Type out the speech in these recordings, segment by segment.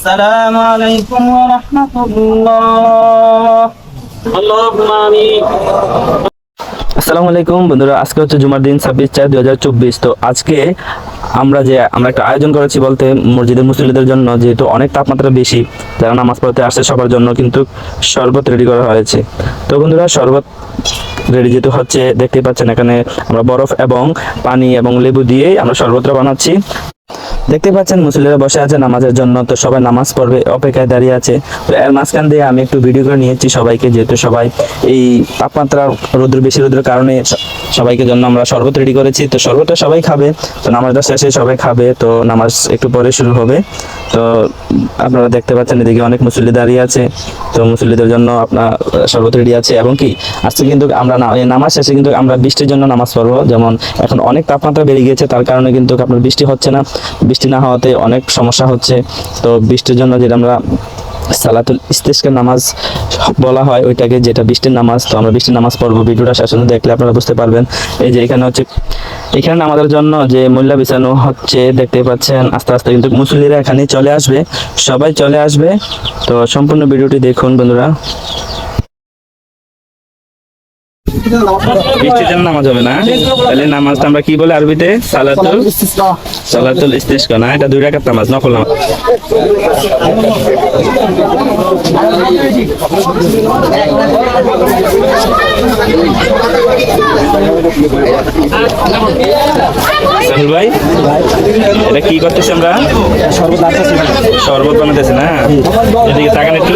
السلام عليكم ورحمة الله اللهم آمين আসসালামু আলাইকুম বন্ধুরা আজকে হচ্ছে জুমার দিন ছাব্বিশ চার দুই হাজার চব্বিশ তো আজকে আমরা যে আমরা একটা আয়োজন করেছি বলতে মসজিদের মুসলিদের জন্য যেহেতু অনেক তাপমাত্রা বেশি যারা নামাজ পড়তে আসছে সবার জন্য কিন্তু শরবত রেডি করা হয়েছে তো বন্ধুরা শরবত রেডি যেহেতু হচ্ছে দেখতেই পাচ্ছেন এখানে আমরা বরফ এবং পানি এবং লেবু দিয়েই আমরা শরবতটা বানাচ্ছি দেখতে পাচ্ছেন মুসলিরা বসে আছে নামাজের জন্য, তো সবাই নামাজ পড়বে, অপেক্ষায় দাঁড়িয়ে আছে। তো এর মাঝখান দিয়ে আমি একটু ভিডিও করে নিয়েছি সবাইকে, যেহেতু সবাই এই তাপমাত্রা রোদ্র, বেশি রোদ্রের কারণে সবাইকে জন্য আমরা শরবত রেডি করেছি। তো শরবতটা সবাই খাবে, তো নামাজটা শেষে সবাই খাবে, তো নামাজ একটু পরে শুরু হবে। তো আপনারা দেখতে পাচ্ছেন, এদিকে অনেক মুসল্লি দাঁড়িয়ে আছে, তো মুসল্লিদের জন্য আপনার শরবত রেডি আছে। এবং কি, আজকে কিন্তু আমরা নামাজ শেষে কিন্তু আমরা বৃষ্টির জন্য নামাজ পড়ব। যেমন এখন অনেক তাপমাত্রা বেড়ে গিয়েছে, তার কারণে কিন্তু আপনার বৃষ্টি হচ্ছে না। বৃষ্টি না হওয়াতে অনেক সমস্যা হচ্ছে। তো বৃষ্টির জন্য যেটা আমরা সালাতুল ইস্তেস্কার নামাজ বলা হয়, ওইটাকে যেটা বৃষ্টির নামাজ, তো আমরা বৃষ্টির নামাজ পড়ব। ভিডিওটা পর্যন্ত দেখলে আপনারা বুঝতে পারবেন। এই যে এখানে হচ্ছে, এখানে আমাদের জন্য যে মূল্য বিছানো হচ্ছে, দেখতে পাচ্ছেন, আস্তে আস্তে কিন্তু মুসলিরা এখানে চলে আসবে। সবাই চলে আসবে। তো সম্পূর্ণ ভিডিওটি দেখুন বন্ধুরা। জন্য নামাজ হবে না? তাহলে নামাজটা আমরা কি বলে আরবিতে? সালাতুল সালাতুল ইস্তেস্কা, না? এটা দুই রাকাত নামাজ নকল নামাজ। সাহুল ভাই, এটা কি করতেছি আমরা? শরবত বানাতেছি না? এদিকে তাকান একটু।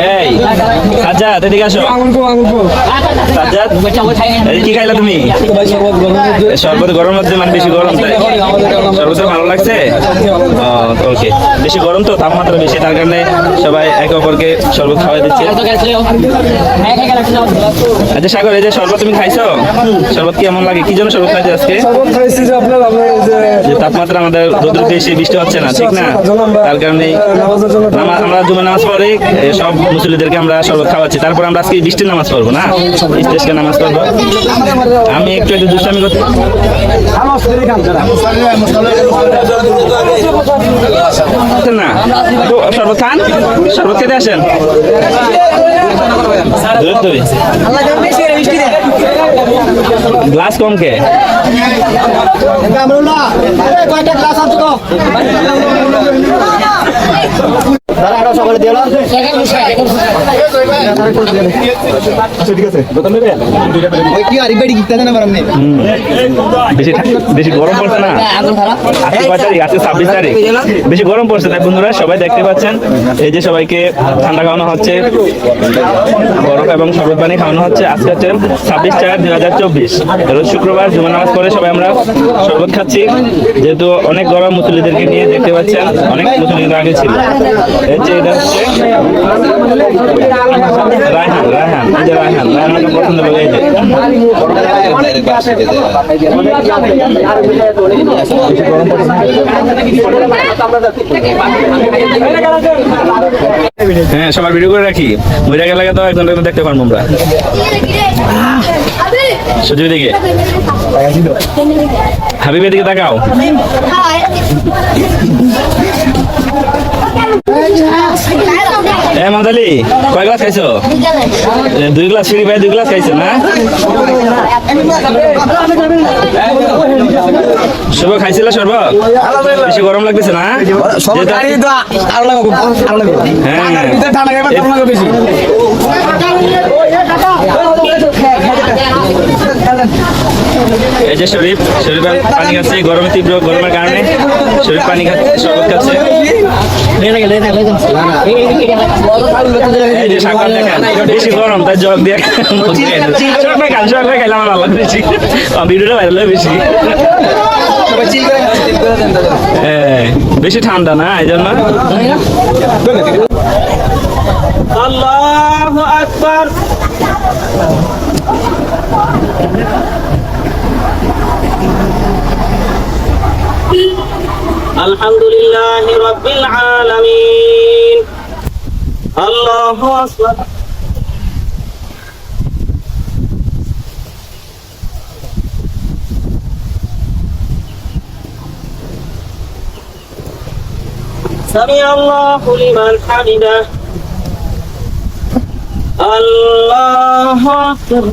সাজ্জাদ এদিকে আসো। সাজ্জাদ কি খাইলা তুমি? শরবত গরম হচ্ছে মানে বেশি গরম তাই। শরবত ভালো লাগছে? ওকে। বেশি গরম তো তাপমাত্রা বেশি তার কারণে সবাই একে অপরকে শরবত খাওয়াই দিচ্ছে। আচ্ছা সাগর এই যে শরবত তুমি খাইছো? শরবত কেমন লাগে? কি জন্য শরবত খাইছো আজকে? তাপমাত্রা আমাদের রোদ্র বেশি বৃষ্টি হচ্ছে না ঠিক না? তার কারণে আমরা জুমা নামাজ পড়ে সব মুসলিমদেরকে আমরা শরবত খাওয়াচ্ছি তারপর আমরা আজকে বৃষ্টির নামাজ পড়ব না? ইস্তেস্কার নামাজ পড়ব। আমি একটু একটু দুষ্টামি করতে না, তো শরবত খান শরবত খেতে আসেন? ধরে ধরে। গ্লাস কে বেশি গরম পড়ছে না? আজকে কয় তারিখ? আজকে ছাব্বিশ তারিখ। বেশি গরম পড়ছে তাই বন্ধুরা সবাই দেখতে পাচ্ছেন। এই যে সবাইকে ঠান্ডা খাওয়ানো হচ্ছে বরফ এবং শরবত পানি খাওয়ানো হচ্ছে। আজকে হচ্ছে ছাব্বিশ চার দুই হাজার চব্বিশ। রোজ শুক্রবার জুমা নামাজ পড়ে সবাই আমরা শরবত খাচ্ছি। যেহেতু অনেক গরম মুসলিদেরকে নিয়ে দেখতে পাচ্ছেন অনেক মুসলিদের আগে ছিল। হ্যাঁ সবার ভিডিও করে রাখি। বইটা গেলে তো একজন দেখতে পারব আমরা। সুযোগ দিকে। হাবিবের দিকে তাকাও। এ মাদালি কয় গ্লাস খাইছো? দুই গ্লাস সিঁড়ি ভাই দুই গ্লাস খাইছো না? শুভ খাইছিল সর্বত বেশি গরম লাগতেছে না? এই যে শরীফ শরীফ পানি খাচ্ছে গরমে তীব্র গরমের কারণে শরীফ পানি খাচ্ছে শরবত খাচ্ছে এই যে সাগর দেখেন বেশি গরম তাই জগ দিয়ে খান সবাই খাইলাম আমার ভালো বেশি ভিডিওটা ভাইরাল বেশি বেশি ঠান্ডা না এই জন্য আল্লাহু আকবার। الحمد لله رب العالمين الله أكبر سمع الله لمن حمده الله أكبر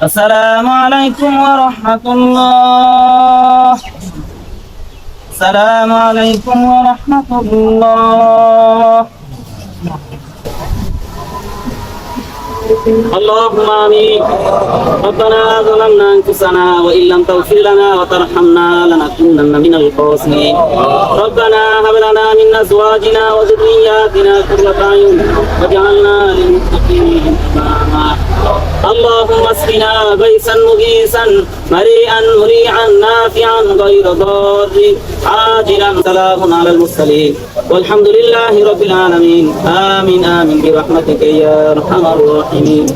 السلام عليكم ورحمة الله. السلام عليكم ورحمة الله. اللهم آمين. ربنا ظلمنا أنفسنا وإن لم تغفر لنا وترحمنا لنكونن من الخاسرين. ربنا هب لنا من أزواجنا وذرياتنا قرة أعين واجعلنا للمتقين إماما. اللهم اسقنا غيثا مغيثا مريئا مريعا نافعا غير ضار. عاجلا سلام على المرسلين. والحمد لله رب العالمين. آمين آمين. برحمتك يا أرحم الراحمين.